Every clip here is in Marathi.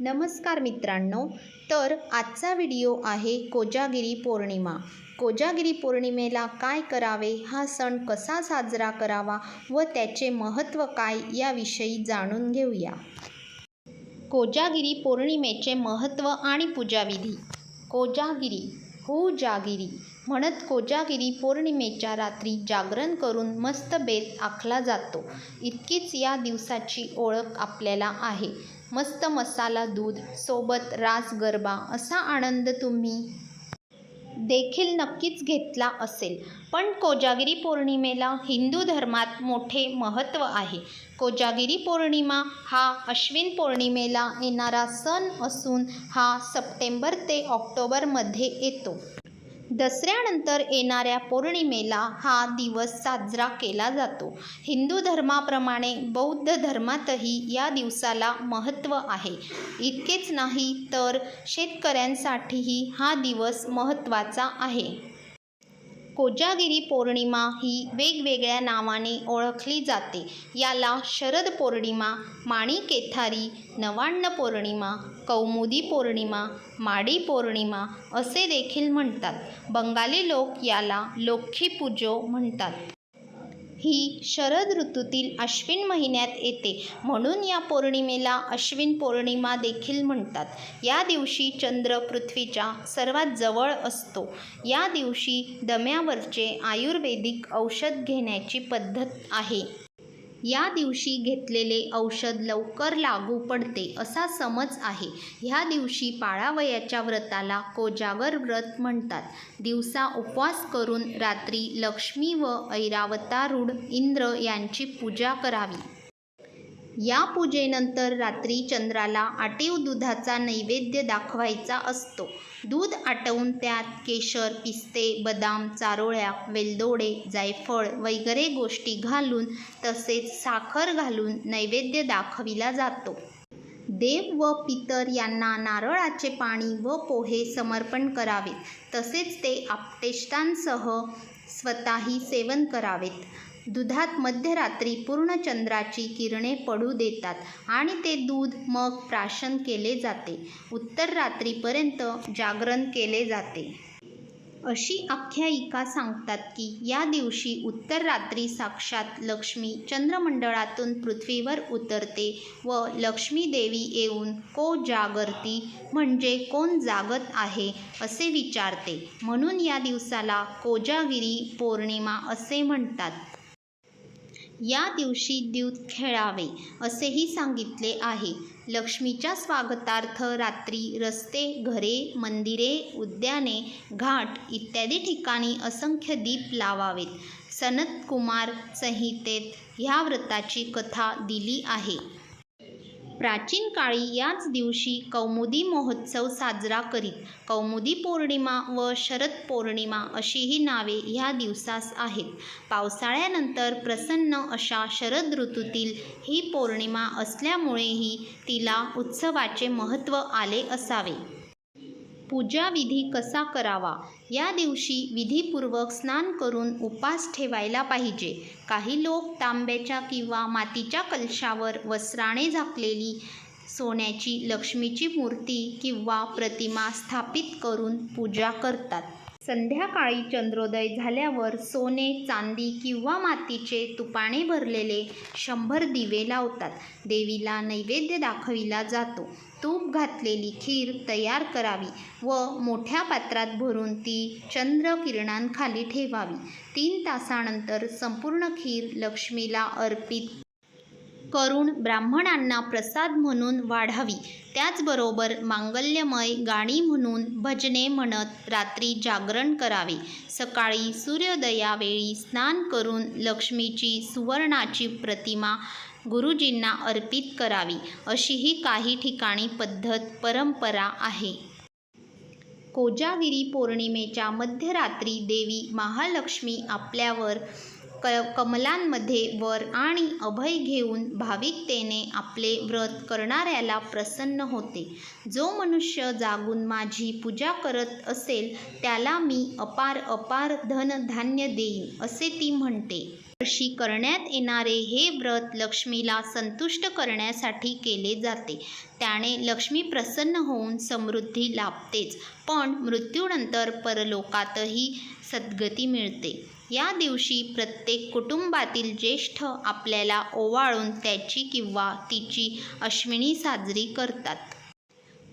नमस्कार मित्रांनो तर आजचा व्हिडिओ आहे कोजागिरी पौर्णिमा. कोजागिरी पौर्णिमेला काय करावे हा सण कसा साजरा करावा व त्याचे महत्त्व काय याविषयी जाणून घेऊया. कोजागिरी पौर्णिमेचे महत्त्व आणि पूजाविधी. कोजागिरी हू जागिरी म्हणत कोजागिरी पौर्णिमेच्या रात्री जागरण करून मस्त बेत आखला जातो. इतकीच या दिवसाची ओळख आपल्याला आहे. मस्त मसाला दूध सोबत रास गरबा असा आनंद तुम्ही देखील नक्कीच घेतला असेल. पण कोजागिरी पौर्णिमेला हिंदू धर्मात मोठे महत्त्व आहे. कोजागिरी पौर्णिमा हा अश्विन पौर्णिमेला येणारा सण असून हा सप्टेंबर ते ऑक्टोबरमध्ये येतो. दसऱ्यानंतर येणाऱ्या पौर्णिमेला हा दिवस साजरा केला जातो. हिंदू धर्माप्रमाणे बौद्ध धर्मातही या दिवसाला महत्त्व आहे. इतकेच नाही तर शेतकऱ्यांसाठीही हा दिवस महत्त्वाचा आहे. कोजागिरी पौर्णिमा ही वेगवेगळ्या नावाने ओळखली जाते. याला शरद पौर्णिमा माणिकेथारी नवान्न पौर्णिमा कौमुदी पौर्णिमा माडी पौर्णिमा असे देखील म्हणतात. बंगाली लोक याला लोख्खी म्हणतात. ही शरद ऋतूतील अश्विन महिन्यात येते. म्हणून या पौर्णिमेला अश्विन पौर्णिमा देखील म्हणतात. या दिवशी चंद्र पृथ्वीच्या सर्वात जवळ असतो. या दिवशी दम्यावरचे आयुर्वेदिक औषध घेण्याची पद्धत आहे. या दिवशी घेतलेले औषध लवकर लागू पडते असा समज आहे. ह्या दिवशी पाळावयाच्या व्रताला कोजागर व्रत म्हणतात. दिवसा उपवास करून रात्री लक्ष्मी व ऐरावतारूढ इंद्र यांची पूजा करावी. या पूजेनंतर रात्री चंद्राला आटीव दुधाचा नैवेद्य दाखवायचा असतो. दूध आटवून त्यात केशर पिस्ते बदाम चारोळ्या वेलदोडे जायफळ वगैरे गोष्टी घालून तसेच साखर घालून नैवेद्य दाखविला जातो. देव व पितर यांना नारळाचे पाणी व पोहे समर्पण करावेत. तसेच ते आपटेष्टांसह स्वतःही सेवन करावेत. दुधात मध्यरात्री पूर्ण चंद्राची किरणे पडू देतात आणि ते दूध मग प्राशन केले जाते. उत्तर रात्रीपर्यंत जागरण केले जाते. अशी आख्यायिका सांगतात की या दिवशी उत्तर रात्री साक्षात लक्ष्मी चंद्रमंडळातून पृथ्वीवर उतरते व लक्ष्मी देवी येऊन को जागरती? म्हणजे कोण जागत आहे? असे विचारते. म्हणून या दिवसाला कोजागिरी पौर्णिमा असे म्हणतात. या दिवशी द्यूत खेळावे असेही सांगितले आहे. लक्ष्मीच्या स्वागतार्थ रात्री रस्ते घरे मंदिरे उद्याने घाट इत्यादी ठिकाणी असंख्य दीप लावावेत. सनतकुमार संहितेत ह्या व्रताची कथा दिली आहे. प्राचीन काळी याच दिवशी कौमुदी महोत्सव साजरा करीत. कौमुदी पौर्णिमा व शरद पौर्णिमा अशीही नावे ह्या दिवसास आहेत. पावसाळ्यानंतर प्रसन्न अशा शरद ऋतूतील ही पौर्णिमा असल्यामुळेही तिला उत्सवाचे महत्त्व आले असावे. पूजाविधी कसा करावा? या दिवशी विधीपूर्वक स्नान करून उपास ठेवायला पाहिजे. काही लोक तांब्याच्या किंवा मातीच्या कलशावर वस्त्राने झाकलेली सोन्याची लक्ष्मीची मूर्ती किंवा प्रतिमा स्थापित करून पूजा करतात. संध्याकाळी चंद्रोदय झाल्यावर सोने चांदी किंवा मातीचे तुपाने भरलेले शंभर दिवे लावतात. देवीला नैवेद्य दाखविला जातो. तूप घातलेली खीर तयार करावी व मोठ्या पात्रात भरून ती चंद्रकिरणांखाली ठेवावी. तीन तासानंतर संपूर्ण खीर लक्ष्मीला अर्पित करून ब्राह्मणांना प्रसाद म्हणून वाढावी. त्याचबरोबर मांगल्यमय गाणी म्हणून भजने म्हणत रात्री जागरण करावे. सकाळी सूर्योदयावेळी स्नान करून लक्ष्मीची सुवर्णाची प्रतिमा गुरुजींना अर्पित करावी. अशीही काही ठिकाणी पद्धत परंपरा आहे. कोजागिरी पौर्णिमेच्या मध्यरात्री देवी महालक्ष्मी आपल्यावर क कमलांमध्ये वर आणि अभय घेऊन भाविकतेने आपले व्रत करणाऱ्याला प्रसन्न होते. जो मनुष्य जागून माझी पूजा करत असेल त्याला मी अपार अपार धनधान्य देईन असे ती म्हणते. वर्षी करण्यात येणारे हे व्रत लक्ष्मीला संतुष्ट करण्यासाठी केले जाते. त्याने लक्ष्मी प्रसन्न होऊन समृद्धी लाभतेच पण मृत्यूनंतर परलोकातही सद्गती मिळते. या दिवशी प्रत्येक कुटुंबातील ज्येष्ठ आपल्याला ओवाळून त्याची किंवा तिची अश्विनी साजरी करतात.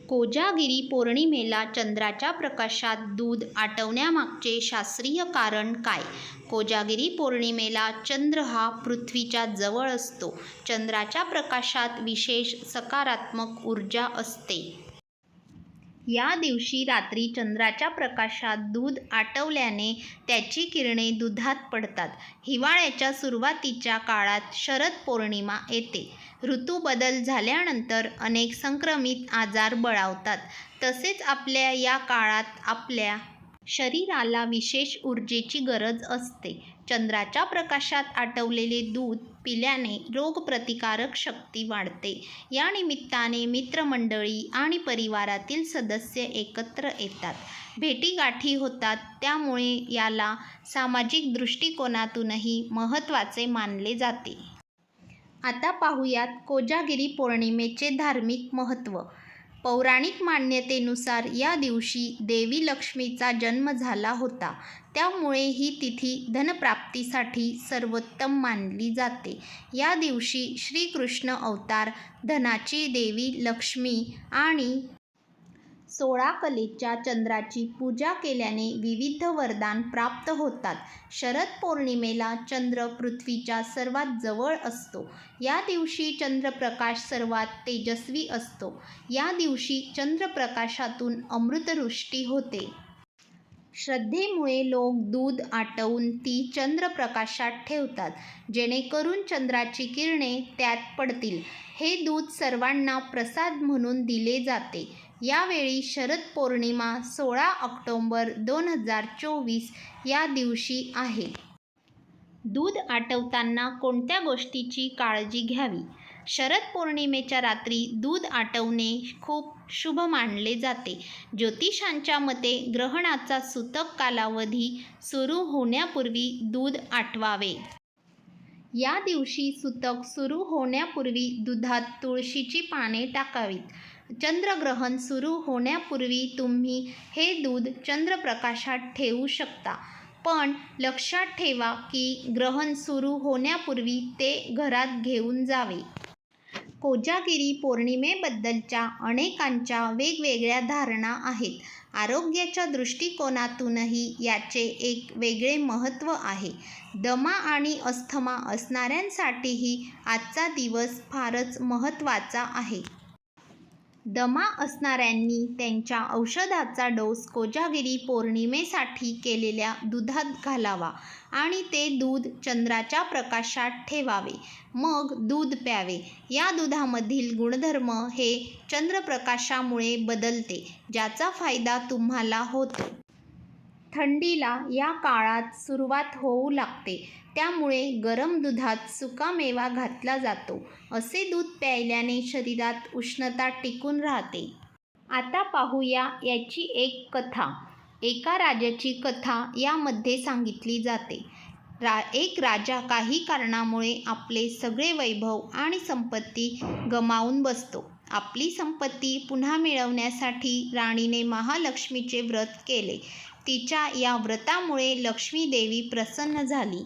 कोजागिरी पौर्णिमेला चंद्राच्या प्रकाशात दूध आटवण्यामागचे शास्त्रीय कारण काय? कोजागिरी पौर्णिमेला चंद्र हा पृथ्वीच्या जवळ असतो. चंद्राच्या प्रकाशात विशेष सकारात्मक ऊर्जा असते. या दिवशी रात्री चंद्राच्या प्रकाशात दूध आटवल्याने त्याची किरणे दुधात पडतात. हिवाळ्याच्या सुरुवातीच्या काळात शरद पौर्णिमा येते. ऋतू बदल झाल्यानंतर अनेक संक्रमित आजार बळावतात. तसेच आपल्या या काळात आपल्या शरीराला विशेष ऊर्जेची गरज असते. चंद्राच्या प्रकाशात आटवलेले दूध पिल्याने रोगप्रतिकारक शक्ती वाढते. या निमित्ताने मित्रमंडळी आणि परिवारातील सदस्य एकत्र येतात. भेटीगाठी होतात त्यामुळे याला सामाजिक दृष्टिकोनातूनही महत्त्वाचे मानले जाते. आता पाहूयात कोजागिरी पौर्णिमेचे धार्मिक महत्त्व. पौराणिक मान्यतेनुसार या दिवशी देवी लक्ष्मीचा जन्म झाला होता. त्यामुळे ही तिथी धनप्राप्तीसाठी सर्वोत्तम मानली जाते. या दिवशी श्रीकृष्ण अवतार धनाची देवी लक्ष्मी आणि सोळा कलेच्या चंद्राची पूजा केल्याने विविध वरदान प्राप्त होतात. शरद पौर्णिमेला चंद्र पृथ्वीच्या सर्वात जवळ असतो. या दिवशी चंद्रप्रकाश सर्वात तेजस्वी असतो. या दिवशी चंद्रप्रकाशातून अमृतवृष्टी होते. श्रद्धेमुळे लोक दूध आटवून ती चंद्रप्रकाशात ठेवतात. जेणेकरून चंद्राची किरणे त्यात पडतील. हे दूध सर्वांना प्रसाद म्हणून दिले जाते. यावेळी शरद पौर्णिमा सोळा ऑक्टोंबर दोन हजार चोवीस या दिवशी आहे. दूध आटवताना कोणत्या गोष्टीची काळजी घ्यावी? शरद पौर्णिमेच्या रात्री दूध आटवणे खूप शुभ मानले जाते. ज्योतिषांच्या मते ग्रहणाचा सूतक कालावधी सुरू होण्यापूर्वी दूध आटवावे. या दिवशी सूतक सुरू होण्यापूर्वी दुधात तुळशीची पाने टाकावीत. चंद्रग्रहण सुरू होण्यापूर्वी तुम्ही हे दूध चंद्रप्रकाशात ठेवू शकता. पण लक्षात ठेवा की ग्रहण सुरू होण्यापूर्वी ते घरात घेऊन जावे. कोजागिरी पौर्णिमेबद्दलच्या अनेकांच्या वेगवेगळ्या धारणा आहेत. आरोग्याच्या दृष्टिकोनातूनही याचे एक वेगळे महत्त्व आहे. दमा आणि अस्थमा असणाऱ्यांसाठीही आजचा दिवस फारच महत्त्वाचा आहे. दमा असणाऱ्यांनी त्यांच्या औषधाचा डोस कोजागिरी पौर्णिमेसाठी केलेल्या दुधात घालावा आणि ते दूध चंद्राच्या प्रकाशात ठेवावे. मग दूध प्यावे. या दुधामधील गुणधर्म हे चंद्रप्रकाशामुळे बदलते ज्याचा फायदा तुम्हाला होतो. थंडीला या काळात सुरुवात होऊ लागते. त्यामुळे गरम दुधात सुकामेवा घातला जातो. असे दूध प्यायल्याने शरीरात उष्णता टिकून राहते. आता पाहूया याची एक कथा. एका राजाची कथा यामध्ये सांगितली जाते. रा एक राजा काही कारणामुळे आपले सगळे वैभव आणि संपत्ती गमावून बसतो. आपली संपत्ती पुन्हा मिळवण्यासाठी राणीने महालक्ष्मीचे व्रत केले. तिच्या या व्रतामुळे लक्ष्मी देवी प्रसन्न झाली.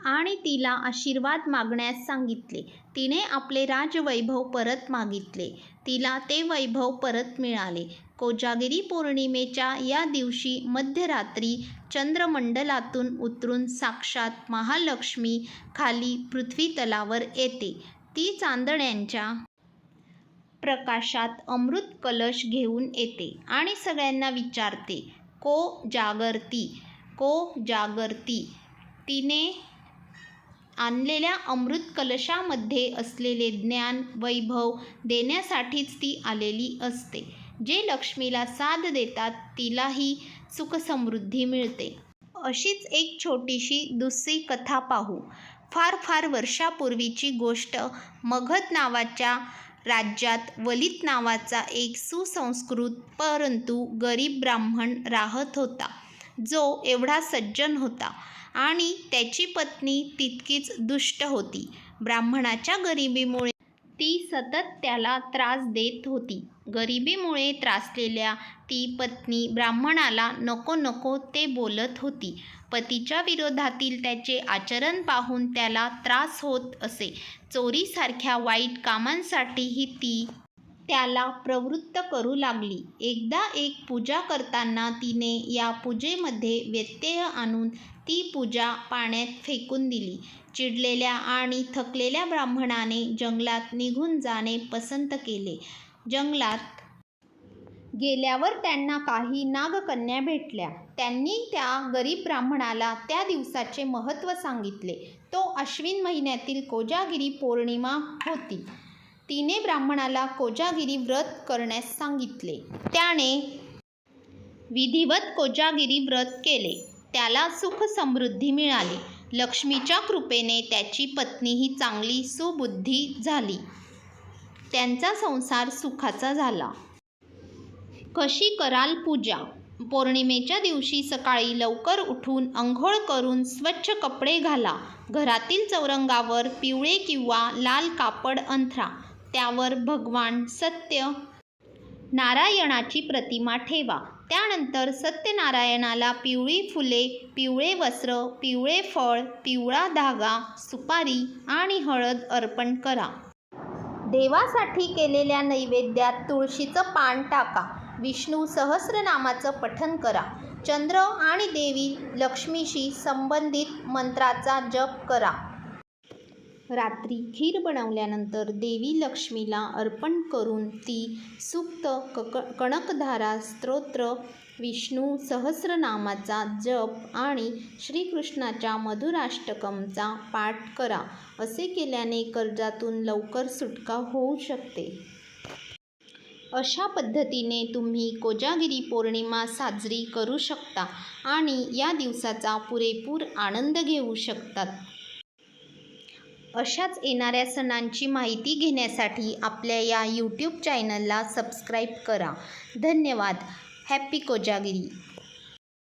आणि तिला आशीर्वाद मागण्यास सांगितले. तिने आपले राजवैभव परत मागितले. तिला ते वैभव परत मिळाले. कोजागिरी पौर्णिमेच्या या दिवशी मध्यरात्री चंद्रमंडलातून उतरून साक्षात महालक्ष्मी खाली पृथ्वी तलावर येते. ती चांदण्यांच्या प्रकाशात अमृत कलश घेऊन येते आणि सगळ्यांना विचारते को जागरती? को जागरती? तिने आणलेल्या अमृत कलशामध्ये असलेले ज्ञान वैभव देण्यासाठीच ती आलेली असते. जे लक्ष्मीला साथ देतात तिलाही सुखसमृद्धी मिळते. अशीच एक छोटीशी दुसरी कथा पाहू. फार फार वर्षापूर्वीची गोष्ट मगध नावाच्या राज्यात वलित नावाचा एक सुसंस्कृत परंतु गरीब ब्राह्मण राहत होता जो एवढा सज्जन होता. आणि त्याची पत्नी तितकीच दुष्ट होती. ब्राह्मणाच्या गरिबीमुळे ती सतत त्याला त्रास देत होती. गरिबीमुळे त्रासलेल्या ती पत्नी ब्राह्मणाला नको नको ते बोलत होती. पतीच्या विरोधातील त्याचे आचरण पाहून त्याला त्रास होत असे. चोरीसारख्या वाईट कामांसाठीही ती त्याला प्रवृत्त करू लागली. एकदा एक पूजा करताना तिने या पूजेमध्ये व्यत्यय आणून ती पूजा पाण्यात फेकून दिली. चिडलेल्या आणि थकलेल्या ब्राह्मणाने जंगलात निघून जाणे पसंत केले. जंगलात गेल्यावर त्यांना काही नागकन्या भेटल्या. त्यांनी त्या गरीब ब्राह्मणाला त्या दिवसाचे महत्त्व सांगितले. तो अश्विन महिन्यातील कोजागिरी पौर्णिमा होती. तिने ब्राह्मणाला कोजागिरी व्रत करण्यास सांगितले. त्याने विधिवत कोजागिरी व्रत केले. त्याला सुख समृद्धी मिळाली. लक्ष्मीच्या कृपेने त्याची पत्नी ही चांगली सुबुद्धी झाली. त्यांचा संसार सुखाचा झाला. कशी कराल पूजा? पौर्णिमेच्या दिवशी सकाळी लवकर उठून अंघोळ करून स्वच्छ कपडे घाला. घरातील चौरंगावर पिवळे किंवा लाल कापड अंथरा. त्यावर भगवान सत्य नारायणाची प्रतिमा ठेवा. त्यानंतर सत्यनारायणाला पिवळी फुले पिवळे वस्त्र पिवळे फळ पिवळा धागा सुपारी आणि हळद अर्पण करा. देवासाठी केलेल्या नैवेद्यात तुळशीचं पान टाका. विष्णू सहस्रनामाचं पठन करा. चंद्र आणि देवी लक्ष्मीशी संबंधित मंत्राचा जप करा. रात्री खीर बनवल्यानंतर देवी लक्ष्मीला अर्पण करून ती सुप्त कक कणकधारा स्तोत्र विष्णू सहस्रनामाचा जप आणि श्रीकृष्णाच्या मधुराष्टकमचा पाठ करा. असे केल्याने कर्जातून लवकर सुटका होऊ शकते. अशा पद्धतीने तुम्ही कोजागिरी पौर्णिमा साजरी करू शकता आणि या दिवसाचा पुरेपूर आनंद घेऊ शकतात. अशाच येणाऱ्या सणांची माहिती घेण्यासाठी आपल्या या यूट्यूब चॅनलला सबस्क्राईब करा. धन्यवाद. हॅप्पी कोजागिरी